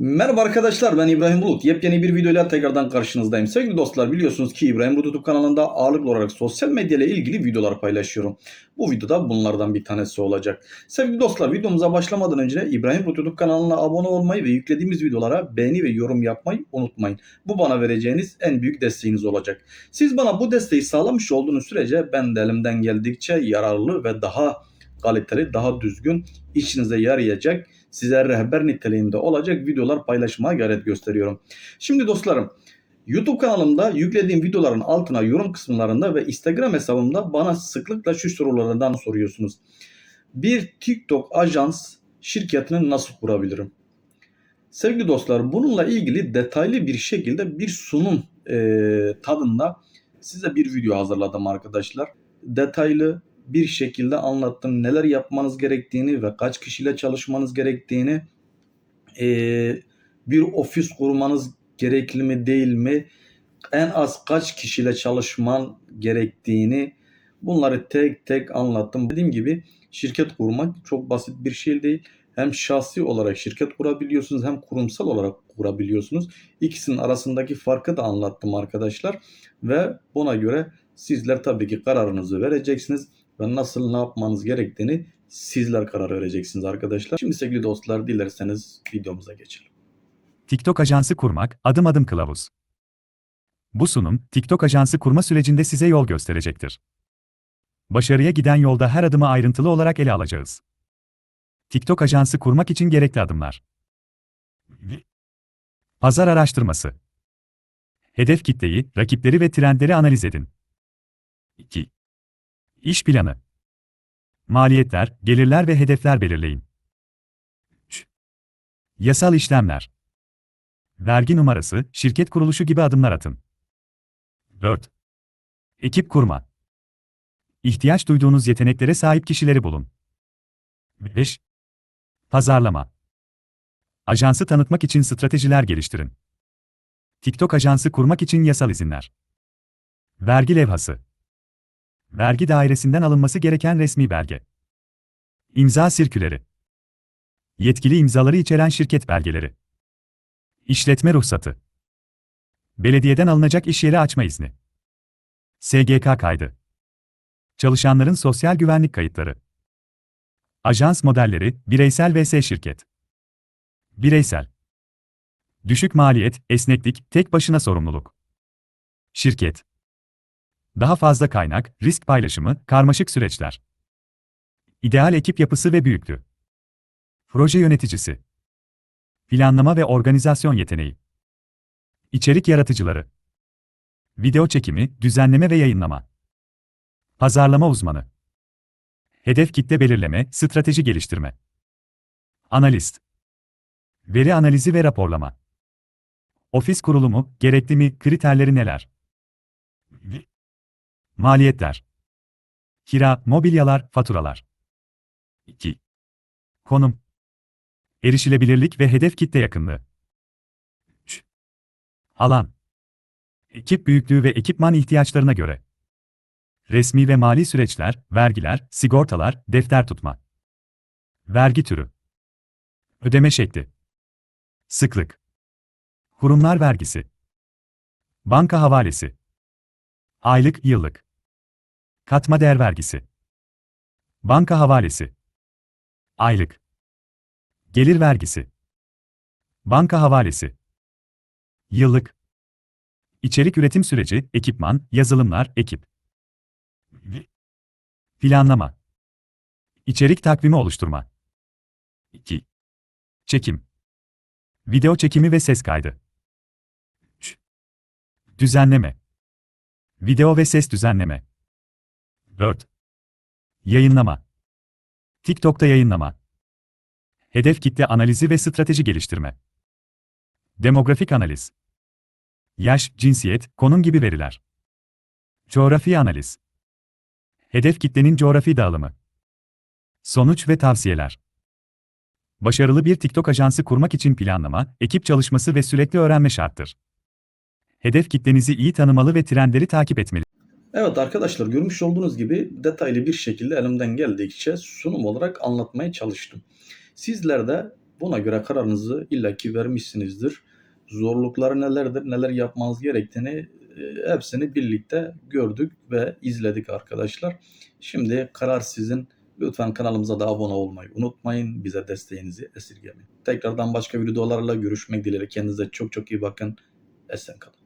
Merhaba arkadaşlar ben İbrahim Bulut. Yepyeni bir videoyla tekrardan karşınızdayım. Sevgili dostlar biliyorsunuz ki İbrahim Bulut YouTube kanalında ağırlıklı olarak sosyal medya ilgili videolar paylaşıyorum. Bu videoda bunlardan bir tanesi olacak. Sevgili dostlar videomuza başlamadan önce İbrahim Bulut YouTube kanalına abone olmayı ve yüklediğimiz videolara beğeni ve yorum yapmayı unutmayın. Bu bana vereceğiniz en büyük desteğiniz olacak. Siz bana bu desteği sağlamış olduğunuz sürece ben de elimden geldikçe yararlı ve daha kaliteli, daha düzgün, işinize yarayacak size rehber niteliğinde olacak videolar paylaşmaya gayret gösteriyorum. Şimdi dostlarım YouTube kanalımda yüklediğim videoların altına yorum kısımlarında ve Instagram hesabımda bana sıklıkla şu sorulardan soruyorsunuz. Bir TikTok ajans şirketini nasıl kurabilirim? Sevgili dostlar bununla ilgili detaylı bir şekilde bir sunum e, tadında size bir video hazırladım arkadaşlar. Detaylı bir şekilde anlattım. Neler yapmanız gerektiğini ve kaç kişiyle çalışmanız gerektiğini, ee, bir ofis kurmanız gerekli mi değil mi, en az kaç kişiyle çalışman gerektiğini bunları tek tek anlattım. Dediğim gibi şirket kurmak çok basit bir şey değil. Hem şahsi olarak şirket kurabiliyorsunuz hem kurumsal olarak kurabiliyorsunuz. İkisinin arasındaki farkı da anlattım arkadaşlar. Ve buna göre sizler tabii ki kararınızı vereceksiniz ve nasıl ne yapmanız gerektiğini sizler karar vereceksiniz arkadaşlar. Şimdi sevgili dostlar dilerseniz videomuza geçelim. TikTok ajansı kurmak, adım adım kılavuz. Bu sunum, TikTok ajansı kurma sürecinde size yol gösterecektir. Başarıya giden yolda her adımı ayrıntılı olarak ele alacağız. TikTok ajansı kurmak için gerekli adımlar. Pazar araştırması. Hedef kitleyi, rakipleri ve trendleri analiz edin. 2. İş planı. Maliyetler, gelirler ve hedefler belirleyin. 3. Yasal işlemler. Vergi numarası, şirket kuruluşu gibi adımlar atın. 4. Ekip kurma. İhtiyaç duyduğunuz yeteneklere sahip kişileri bulun. 5. Pazarlama. Ajansı tanıtmak için stratejiler geliştirin. TikTok ajansı kurmak için yasal izinler. Vergi levhası. Vergi dairesinden alınması gereken resmi belge. İmza sirküleri. Yetkili imzaları içeren şirket belgeleri. İşletme ruhsatı. Belediyeden alınacak iş yeri açma izni. SGK kaydı. Çalışanların sosyal güvenlik kayıtları. Ajans modelleri, bireysel vs şirket. Bireysel. Düşük maliyet, esneklik, tek başına sorumluluk. Şirket. Daha fazla kaynak, risk paylaşımı, karmaşık süreçler. İdeal ekip yapısı ve büyüklüğü. Proje yöneticisi. Planlama ve organizasyon yeteneği. İçerik yaratıcıları. Video çekimi, düzenleme ve yayınlama. Pazarlama uzmanı. Hedef kitle belirleme, strateji geliştirme. Analist. Veri analizi ve raporlama. Ofis kurulumu, gerekli mi, kriterleri neler? Maliyetler. Kira, mobilyalar, faturalar. 2. Konum. Erişilebilirlik ve hedef kitle yakınlığı. 3. Alan. Ekip büyüklüğü ve ekipman ihtiyaçlarına göre. Resmi ve mali süreçler, vergiler, sigortalar, defter tutma. Vergi türü. Ödeme şekli. Sıklık. Kurumlar vergisi. Banka havalesi. Aylık, yıllık. Katma değer vergisi. Banka havalesi. Aylık. Gelir vergisi. Banka havalesi. Yıllık. İçerik üretim süreci, ekipman, yazılımlar, ekip. Planlama. İçerik takvimi oluşturma. 2. Çekim. Video çekimi ve ses kaydı. 3. Düzenleme. Video ve ses düzenleme. 4. Yayınlama. TikTok'ta yayınlama. Hedef kitle analizi ve strateji geliştirme. Demografik analiz. Yaş, cinsiyet, konum gibi veriler. Coğrafi analiz. Hedef kitlenin coğrafi dağılımı. Sonuç ve tavsiyeler. Başarılı bir TikTok ajansı kurmak için planlama, ekip çalışması ve sürekli öğrenme şarttır. Hedef kitlenizi iyi tanımalı ve trendleri takip etmeli. Evet arkadaşlar görmüş olduğunuz gibi detaylı bir şekilde elimden geldikçe sunum olarak anlatmaya çalıştım. Sizler de Buna göre kararınızı illaki vermişsinizdir. Zorlukları nelerdir, neler yapmanız gerektiğini e, hepsini birlikte gördük ve izledik arkadaşlar. Şimdi karar sizin. Lütfen kanalımıza da abone olmayı unutmayın. Bize desteğinizi esirgemeyin. Tekrardan başka videolarla görüşmek dileğiyle. Kendinize çok çok iyi bakın. Esen kalın.